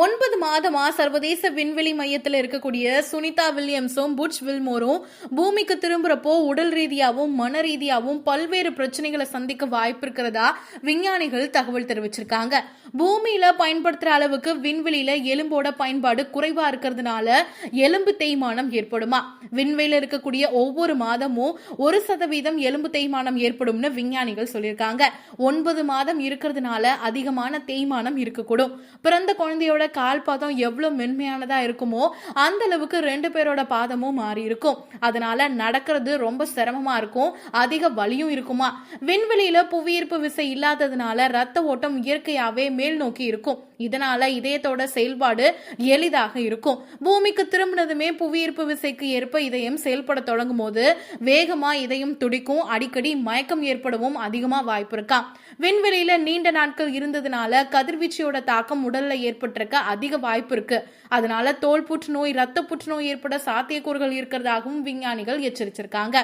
ஒன்பது மாதமா சர்வதேச விண்வெளி மையத்தில் இருக்கக்கூடிய சுனிதா வில்லியம்ஸும் புட்ச் வில்மோரும் பூமிக்கு திரும்புறப்போ உடல் ரீதியாகவும் மன ரீதியாகவும் பல்வேறு பிரச்சனைகளை சந்திக்க வாய்ப்பு இருக்கிறதா விஞ்ஞானிகள் தகவல் தெரிவிச்சிருக்காங்க. பூமியில பயன்படுத்துற அளவுக்கு விண்வெளியில எலும்போட பயன்பாடு குறைவா இருக்கிறதுனால எலும்பு தேய்மானம் ஏற்படுமா? விண்வெளியில இருக்கக்கூடிய ஒவ்வொரு மாதமும் ஒரு சதவீதம் எலும்பு தேய்மானம் ஏற்படும்னு விஞ்ஞானிகள் சொல்லியிருக்காங்க. ஒன்பது மாதம் இருக்கிறதுனால அதிகமான தேய்மானம் இருக்கக்கூடும். பிறந்த குழந்தையோட கால் பாதம் எவ்வளவு மென்மையானதா இருக்குமோ அந்த அளவுக்கு ரெண்டு பேரோட பாதமும் மாறி இருக்கும். அதனால நடக்கிறது ரொம்ப சிரமமா இருக்கும். அதிக வலியும் இருக்குமா? விண்வெளியில புவியீர்ப்பு விசை இல்லாததுனால ரத்த ஓட்டம் இயற்கையாவே மேல் நோக்கி இருக்கும். இதனால இதயத்தோட செயல்பாடு எளிதாக இருக்கும். பூமிக்கு திரும்பினதுமே புவியீர்ப்பு விசைக்கு ஏற்ப இதயம் செயல்பட தொடங்கும் போது வேகமா இதயம் துடிக்கும். அடிக்கடி மயக்கம் ஏற்படவும் அதிகமா வாய்ப்பு இருக்கா? விண்வெளியில நீண்ட நாட்கள் இருந்ததுனால கதிர்வீச்சையோட தாக்கம் உடல்ல ஏற்பட்டிருக்க அதிக வாய்ப்பு இருக்கு. அதனால தோல் புற்றுநோய் ரத்த புற்றுநோய் ஏற்பட சாத்தியக்கூறுகள் இருக்கிறதாகவும் விஞ்ஞானிகள் எச்சரிச்சிருக்காங்க.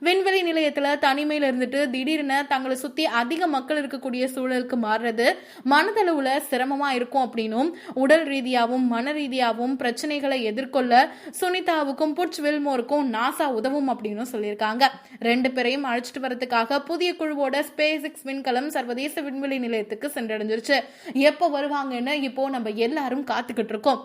விண்வெளி நிலையத்துல தனிமையில இருந்துட்டு திடீர்னு தங்களை சுத்தி அதிக மக்கள் இருக்கக்கூடிய சூழலுக்கு மாறுறது மனதளவுல சிரமமா இருக்கும் அப்படின்னும் உடல் ரீதியாகவும் மன ரீதியாகவும் பிரச்சனைகளை எதிர்கொள்ள சுனிதாவுக்கும் புட்ச் வில்மோருக்கும் நாசா உதவும் அப்படின்னு சொல்லியிருக்காங்க. ரெண்டு பேரையும் அழைச்சிட்டு வரதுக்காக புதிய குழுவோட ஸ்பேஸ் எக்ஸ் விண்கலம் சர்வதேச விண்வெளி நிலையத்துக்கு சென்றடைஞ்சிருச்சு. எப்போ வருவாங்கன்னு இப்போ நம்ம எல்லாரும் காத்துக்கிட்டு இருக்கோம்.